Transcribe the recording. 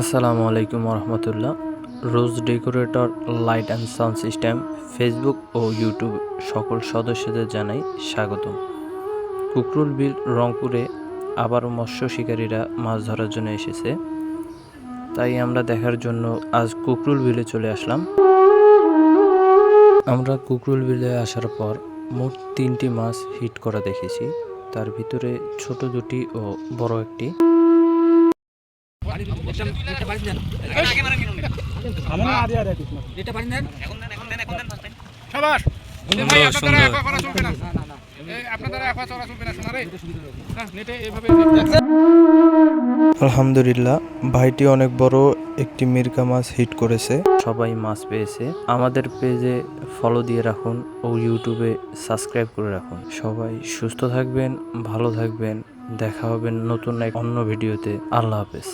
আসসালামু আলাইকুম রহমতুল্লাহ rose decorator light and sound system Facebook O YouTube সকল সদস্যদের জানাই স্বাগতম। কুকরুল বিল রংপুরে আবারও মৎস্য শিকারীরা মাছ ধরার জন্য এসেছে। তাই আমরা দেখার জন্য আজ কুকরুল বিলে চলে আসলাম। আমরা কুকরুল বিলে আসার পর মোট তিনটি মাছ হিট করা দেখেছি। তার ভিতরে ছোট দুটি ও বড় একটি। চলা চলবে না নেটে এইভাবে আলহামদুলিল্লাহ, ভাইটি অনেক বড় একটি মির্কা মাছ হিট করেছে। সবাই মাছ পেয়েছে। আমাদের পেজে ফলো দিয়ে রাখুন ও ইউটিউবে সাবস্ক্রাইব করে রাখুন। সবাই সুস্থ থাকবেন, ভালো থাকবেন। দেখা হবে নতুন এক অন্য ভিডিওতে আল্লাহ হাফেজ।